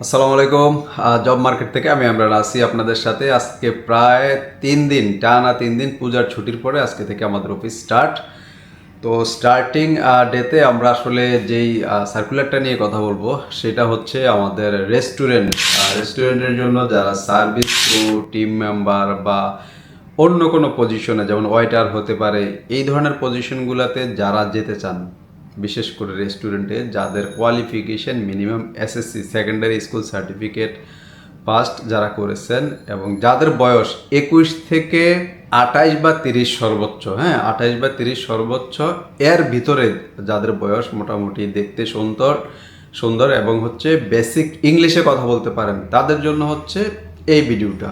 আসসালামু আলাইকুম। Job market থেকে আমি আমরা আসি আপনাদের সাথে। আজকে প্রায় তিন দিন, টানা তিন দিন পূজার ছুটির পরে আজকে থেকে আমাদের অফিস স্টার্ট তো স্টার্টিং ডেতে আমরা আসলে যেই সার্কুলারটা নিয়ে কথা বলব, সেটা হচ্ছে আমাদের রেস্টুরেন্ট রেস্টুরেন্টের জন্য যারা সার্ভিস ক্রু টিম মেম্বার বা অন্য কোনো পজিশনে যেমন ওয়েটার হতে পারে, এই ধরনের পজিশনগুলোতে যারা যেতে চান বিশেষ করে রেস্টুরেন্টে যাদের qualification minimum SSC secondary school certificate passed যারা করেছেন এবং যাদের বয়স একুশ থেকে আঠাইশ বা তিরিশ সর্বোচ্চ হ্যাঁ আঠাইশ বা তিরিশ সর্বোচ্চ, এর ভিতরে যাদের বয়স মোটামুটি দেখতে সুন্দর সুন্দর এবং হচ্ছে বেসিক ইংলিশে কথা বলতে পারেন, তাদের জন্য হচ্ছে এই ভিডিওটা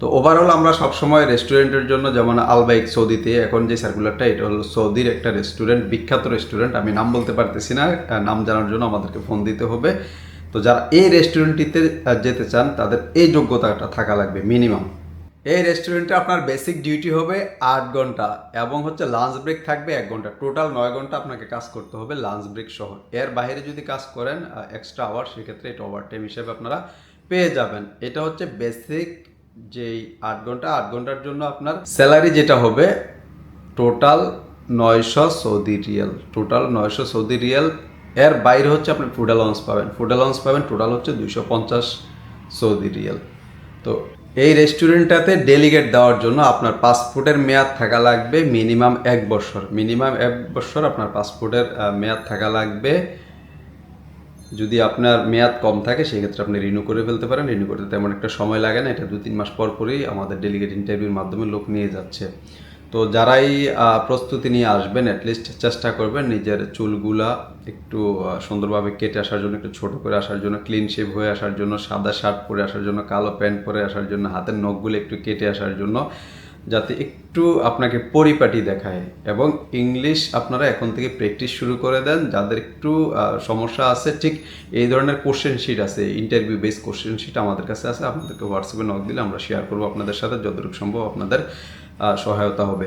তো ওভারঅল আমরা সবসময় রেস্টুরেন্টের জন্য যেমন আলবাইক সৌদিতে, এখন যে সার্কুলারটা এটা হলো সৌদির একটা রেস্টুরেন্ট বিখ্যাত রেস্টুরেন্ট আমি নাম বলতে পারতেছি না নাম জানার জন্য আমাদেরকে ফোন দিতে হবে। তো যারা এই রেস্টুরেন্টটিতে যেতে চান, তাদের এই যোগ্যতাটা থাকা লাগবে মিনিমাম এই রেস্টুরেন্টে আপনার বেসিক ডিউটি হবে আট ঘণ্টা এবং হচ্ছে লাঞ্চ ব্রেক থাকবে এক ঘণ্টা। টোটাল নয় ঘণ্টা আপনাকে কাজ করতে হবে লাঞ্চ ব্রেক সহ। এর বাইরে যদি কাজ করেন এক্সট্রা আওয়ার সেক্ষেত্রে এটা ওভার টাইম হিসেবে আপনারা পেয়ে যাবেন। এটা হচ্ছে বেসিক যেই আট ঘণ্টা, আট ঘণ্টার জন্য আপনার স্যালারি যেটা হবে টোটাল নয়শো সৌদি রিয়াল। টোটাল নয়শো সৌদি রিয়াল। এর বাইরে হচ্ছে আপনি ফুড অ্যালাউন্স পাবেন। ফুড অ্যালাউন্স পাবেন টোটাল হচ্ছে দুশো পঞ্চাশ সৌদি রিয়াল। তো এই রেস্টুরেন্টটাতে ডেলিগেট দেওয়ার জন্য আপনার পাসপোর্টের মেয়াদ থাকা লাগবে মিনিমাম এক বছর। মিনিমাম এক বছর আপনার পাসপোর্টের মেয়াদ থাকা লাগবে। যদি আপনার মেয়াদ কম থাকে, সেক্ষেত্রে আপনি রিনিউ করে ফেলতে পারেন। রিনিউ করতে তেমন একটা সময় লাগে না। এটা দু তিন মাস পর পরেই আমাদের ডেলিগেট ইন্টারভিউর মাধ্যমে লোক নিয়ে যাচ্ছে। তো যারাই প্রস্তুতি নিয়ে আসবেন অ্যাটলিস্ট চেষ্টা করবেন নিজের চুলগুলা একটু সুন্দরভাবে কেটে আসার জন্য, একটু ছোট করে আসার জন্য ক্লিন শেভ হয়ে আসার জন্য, সাদা শার্ট পরে আসার জন্য, কালো প্যান্ট পরে আসার জন্য, হাতের নখগুলো একটু কেটে আসার জন্য যাতে একটু আপনাকে পরিপাটি দেখায় এবং ইংলিশ আপনারা এখন থেকে প্র্যাকটিস শুরু করে দেন। যাদের একটু সমস্যা আছে, ঠিক এই ধরনের কোশ্চেন শিট আছে ইন্টারভিউ বেস কোশ্চেন শিট আমাদের কাছে আছে, আপনাদেরকে হোয়াটসঅ্যাপে নক দিলে আমরা শেয়ার করব। আপনাদের সাথে যতটুকু সম্ভব আপনাদের সহায়তা হবে।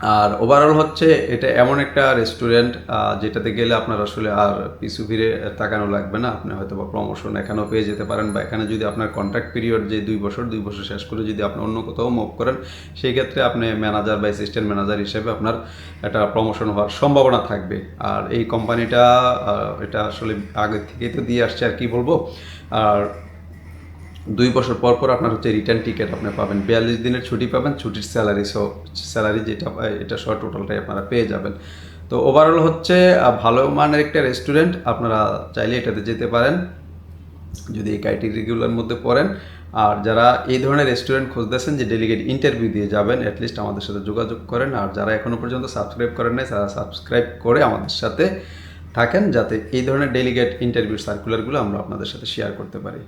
আর ওভারঅল হচ্ছে এটা এমন একটা রেস্টুরেন্ট যেটাতে গেলে আপনার আসলে আর পিছু ফিরে তাকানো লাগবে না। আপনি হয়তো বা প্রমোশন এখানেও পেয়ে যেতে পারেন বা এখানে যদি আপনার কন্ট্রাক্ট পিরিয়ড যে দুই বছর দুই বছর শেষ করে যদি আপনি অন্য কোথাও মুভ করেন, সেই ক্ষেত্রে আপনি ম্যানেজার বা অ্যাসিস্ট্যান্ট ম্যানেজার হিসেবে আপনার একটা প্রমোশন হওয়ার সম্ভাবনা থাকবে। আর এই কোম্পানিটা এটা আসলে আগে থেকেই তো দিয়ে আসছে আর কি বলব? আর দুই বছর পর পর আপনার হচ্ছে রিটার্ন টিকিট আপনি পাবেন। বিয়াল্লিশ দিনের ছুটি পাবেন, ছুটির স্যালারি সহ স্যালারি যেটা এটা সহ টোটালটাই আপনারা পেয়ে যাবেন। তো ওভারঅল হচ্ছে ভালো মানের একটা রেস্টুরেন্ট আপনারা চাইলে এটাতে যেতে পারেন, যদি এই ক্রাইটেরিয়াগুলোর মধ্যে পড়েন। আর যারা এই ধরনের রেস্টুরেন্ট খুঁজতেছেন যে ডেলিগেট ইন্টারভিউ দিয়ে যাবেন অ্যাটলিস্ট আমাদের সাথে যোগাযোগ করেন। আর যারা এখনও পর্যন্ত সাবস্ক্রাইব করেন নাই, তারা সাবস্ক্রাইব করে আমাদের সাথে থাকেন, যাতে এই ধরনের ডেলিগেট ইন্টারভিউ সার্কুলারগুলো আমরা আপনাদের সাথে শেয়ার করতে পারি।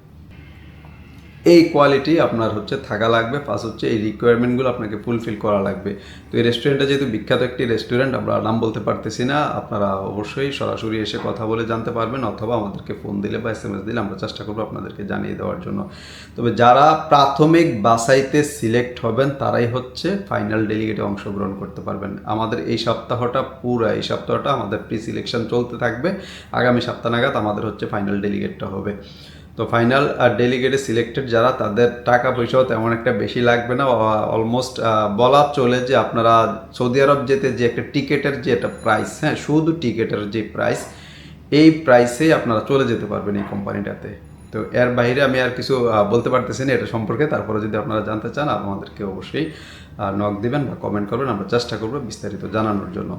এই কোয়ালিটি আপনার হচ্ছে থাকা লাগবে প্লাস হচ্ছে এই রিকোয়ারমেন্টগুলো আপনাকে ফুলফিল করা লাগবে। তো এই রেস্টুরেন্টটা যেহেতু বিখ্যাত একটি রেস্টুরেন্ট আমরা নাম বলতে পারতেছি না, আপনারা অবশ্যই সরাসরি এসে কথা বলে জানতে পারবেন, অথবা আমাদেরকে ফোন দিলে বা এস এম এস দিলে আমরা চেষ্টা করব আপনাদেরকে জানিয়ে দেওয়ার জন্য। তবে যারা প্রাথমিক বাসাইতে সিলেক্ট হবেন, তারাই হচ্ছে ফাইনাল ডেলিগেটে অংশগ্রহণ করতে পারবেন। আমাদের এই সপ্তাহটা পুরো, এই সপ্তাহটা আমাদের প্রি সিলেকশন চলতে থাকবে। আগামী সপ্তাহ নাগাদ আমাদের হচ্ছে ফাইনাল ডেলিগেটটা হবে। তো ফাইনাল আর ডেলিগেটে সিলেক্টেড যারা, তাদের টাকা পয়সাও তেমন একটা বেশি লাগবে না। অলমোস্ট বলা চলে যে আপনারা সৌদি আরব যেতে যে একটা টিকেটের যে একটা প্রাইস হ্যাঁ শুধু টিকেটের যে প্রাইস এই প্রাইসেই আপনারা চলে যেতে পারবেন এই কোম্পানিটাতে তো এর বাইরে আমি আর কিছু বলতে পারতেছি না এটা সম্পর্কে। তারপরে যদি আপনারা জানতে চান, আমাদেরকে অবশ্যই নক দিবেন বা কমেন্ট করবেন। আমরা চেষ্টা করব বিস্তারিত জানানোর জন্য।